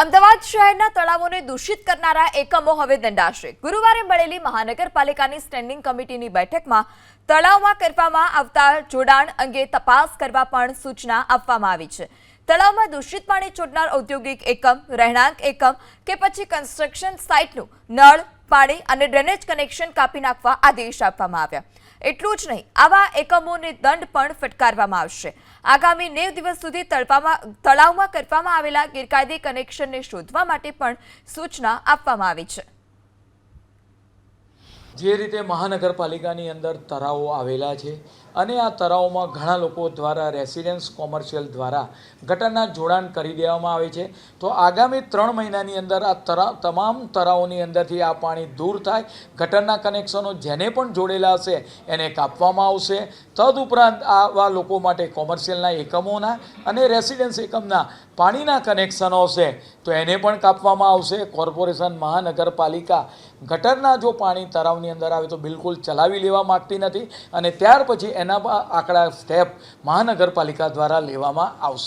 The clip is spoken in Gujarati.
અમદાવાદ શહેરના તળાવોને દૂષિત કરનારા એકમો હવે દંડાશે. ગુરુવારે મળેલી મહાનગરપાલિકાની સ્ટેન્ડિંગ કમિટીની બેઠકમાં તળાવમાં કરવામાં આવતા જોડાણ અંગે તપાસ કરવા પણ સૂચના આપવામાં આવી છે. તળાવમાં દૂષિત પાણી છોડનાર ઔદ્યોગિક એકમ, રહેણાંક એકમ કે પછી કન્સ્ટ્રક્શન સાઇટનું નળ, પાણી અને ડ્રેનેજ કનેક્શન કાપી નાખવા આદેશ આપવામાં આવ્યા. એટલું જ નહીં, આવા એકમોને દંડ પણ ફટકારવામાં આવશે. આગામી નેવ દિવસ સુધી તળપામાં તળાવમાં કરવામાં આવેલા ગેરકાયદે કનેક્શનને શોધવા માટે પણ સૂચના આપવામાં આવી છે. જે રીતે મહાનગરપાલિકાની અંદર તરાઓ આવેલા છે અને આ તરાઓમાં ઘણા લોકો દ્વારા રેસિડેન્સ કોમર્શિયલ દ્વારા ગટરના જોડાણ કરી દેવામાં આવે છે. તો આગામી ત્રણ મહિનાની અંદર આ તરા, તમામ તળાવોની અંદરથી આ પાણી દૂર થાય, ગટરના કનેક્શનો જેને પણ જોડેલા હશે એને કાપવામાં આવશે. તદુપરાંત આવા લોકો માટે કોમર્શિયલના એકમોના અને રેસિડેન્સ એકમના પાણીના કનેક્શનો હશે તો એને પણ કાપવામાં આવશે. કોર્પોરેશન મહાનગરપાલિકા ગટરના જો પાણી તળાવની અંદર આવે તો બિલકુલ ચલાવી લેવા માગતી નથી અને ત્યાર પછી એના આંકડા સ્ટેપ મહાનગરપાલિકા દ્વારા લેવામાં આવશે.